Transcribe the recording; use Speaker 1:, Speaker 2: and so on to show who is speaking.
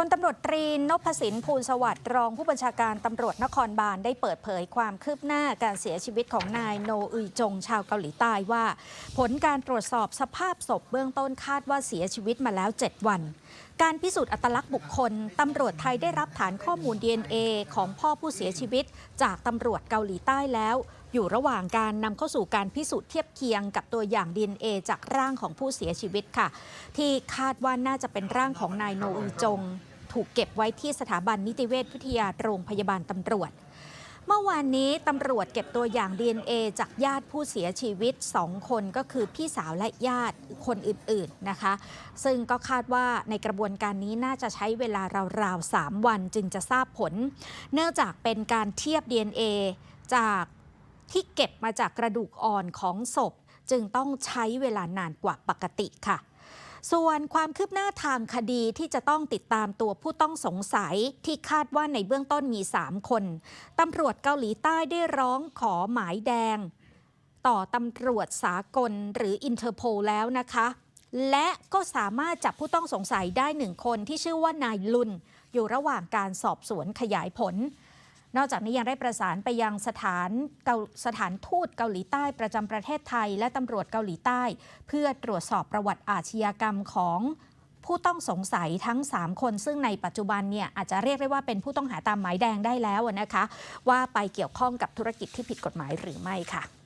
Speaker 1: พลตำรวจตรีนพสินภูลสวัสดิ์รองผู้บัญชาการตำรวจนครบาลได้เปิดเผยความคืบหน้าการเสียชีวิตของนายโนอุยจงชาวเกาหลีใต้ว่า ผลการตรวจสอบสภาพศพเบื้องต้นคาดว่าเสียชีวิตมาแล้ว 7 วัน การพิสูจน์อัตลักษณ์บุคคล ตำรวจไทยได้รับฐานข้อมูล DNA ของพ่อผู้เสียชีวิต จากตำรวจเกาหลีใต้แล้ว อยู่ระหว่างการนำเข้าสู่การพิสูจน์เทียบเคียงกับตัวอย่าง DNA จากร่างของผู้เสียชีวิตค่ะ ที่คาดว่าน่าจะเป็นร่างของนายโนอุยจง ถูกเก็บไว้ที่สถาบันนิติเวชวิทยาโรงพยาบาลตำรวจ เมื่อวานนี้ตำรวจเก็บตัวอย่าง DNA จากญาติผู้เสียชีวิต 2 คนก็คือพี่สาวและญาติคนอื่นๆนะคะ ซึ่งก็คาดว่าในกระบวนการนี้น่าจะใช้เวลาราวๆ 3 วันจึงจะทราบผล เนื่องจากเป็นการเทียบ DNA จากที่เก็บมาจากกระดูกอ่อนของศพ จึงต้องใช้เวลานานกว่าปกติค่ะ ส่วนความคืบหน้าทางคดีที่จะต้องติดตามตัวผู้ต้องสงสัยที่คาดว่าในเบื้องต้นมี 3 คนตำรวจเกาหลีใต้ได้ร้องขอหมายแดง ต่อตำรวจสากลหรืออินเ r อร์โพแล้วนะคะ และก็สามารถจับผู้ต้องสงสัยได้หนึ่งคนที่ชื่อว่านายลุน อยู่ระหว่างการสอบสวนขยายผล นอกจากนี้ยังได้ประสานไปยังสถานสถานทูตเกาหลีใต้ประจำประเทศไทย และตำรวจเกาหลีใต้ เพื่อตรวจสอบประวัติอาชญากรรมของผู้ต้องสงสัยทั้ง 3 คน ซึ่งในปัจจุบันเนี่ยอาจจะเรียกได้ว่าเป็นผู้ต้องหาตามหมายแดงได้แล้วนะคะ ว่าไปเกี่ยวข้องกับธุรกิจที่ผิดกฎหมายหรือไม่ค่ะ